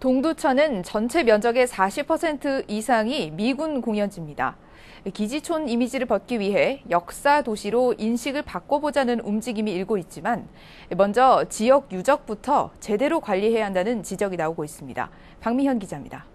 동두천은 전체 면적의 40% 이상이 미군 공연지입니다. 기지촌 이미지를 벗기 위해 역사 도시로 인식을 바꿔보자는 움직임이 일고 있지만 먼저 지역 유적부터 제대로 관리해야 한다는 지적이 나오고 있습니다. 박미현 기자입니다.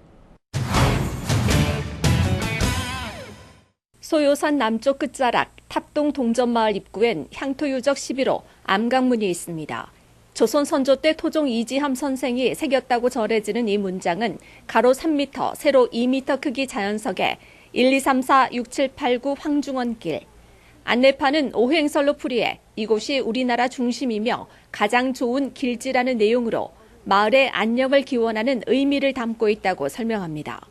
소요산 남쪽 끝자락 탑동 동전마을 입구엔 향토유적 11호 암강문이 있습니다. 조선 선조 때 토종 이지함 선생이 새겼다고 전해지는 이 문장은 가로 3m, 세로 2m 크기 자연석에 1, 2, 3, 4, 6, 7, 8, 9 황중원길. 안내판은 오행설로 풀이해 이곳이 우리나라 중심이며 가장 좋은 길지라는 내용으로 마을의 안녕을 기원하는 의미를 담고 있다고 설명합니다.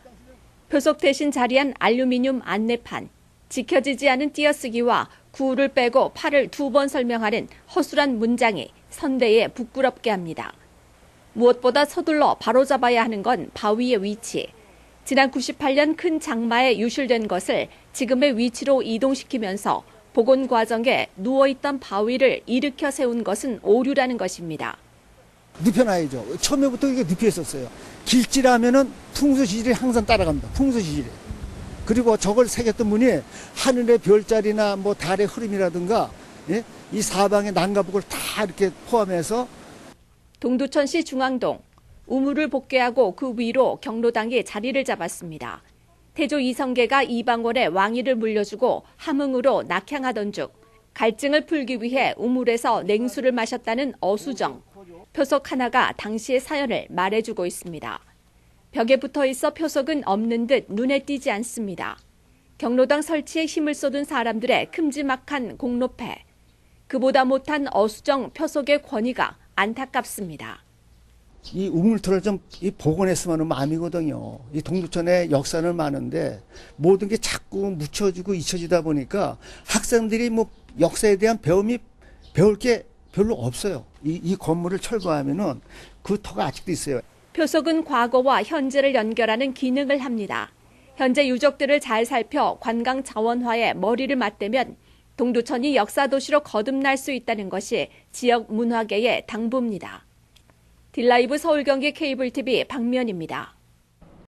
표속 대신 자리한 알루미늄 안내판, 지켜지지 않은 띄어쓰기와 구를 빼고 팔을 두 번 설명하는 허술한 문장이 선대에 부끄럽게 합니다. 무엇보다 서둘러 바로잡아야 하는 건 바위의 위치. 지난 98년 큰 장마에 유실된 것을 지금의 위치로 이동시키면서 복원 과정에 누워있던 바위를 일으켜 세운 것은 오류라는 것입니다. 눕혀놔야죠. 처음에부터 이게 눕혀 있었어요. 길지라면은 풍수지질이 항상 따라갑니다. 풍수지질이. 그리고 저걸 새겼던 분이 하늘의 별자리나 뭐 달의 흐름이라든가 예? 이 사방의 난가북을 다 이렇게 포함해서 동두천시 중앙동 우물을 복개하고 그 위로 경로당이 자리를 잡았습니다. 태조 이성계가 이방원의 왕위를 물려주고 함흥으로 낙향하던 중 갈증을 풀기 위해 우물에서 냉수를 마셨다는 어수정. 표석 하나가 당시의 사연을 말해주고 있습니다. 벽에 붙어 있어 표석은 없는 듯 눈에 띄지 않습니다. 경로당 설치에 힘을 쏟은 사람들의 큼지막한 공로패. 그보다 못한 어수정 표석의 권위가 안타깝습니다. 이 우물터를 좀 이 복원했으면 마음이거든요. 이 동두천에 역사는 많은데 모든 게 자꾸 묻혀지고 잊혀지다 보니까 학생들이 뭐 역사에 대한 배움이 배울 게 별로 없어요. 이, 이 건물을 철거하면은 그 터가 아직도 있어요. 표석은 과거와 현재를 연결하는 기능을 합니다. 현재 유적들을 잘 살펴 관광 자원화에 머리를 맞대면 동두천이 역사 도시로 거듭날 수 있다는 것이 지역 문화계의 당부입니다. 딜라이브 서울 경기 케이블 TV 박면입니다.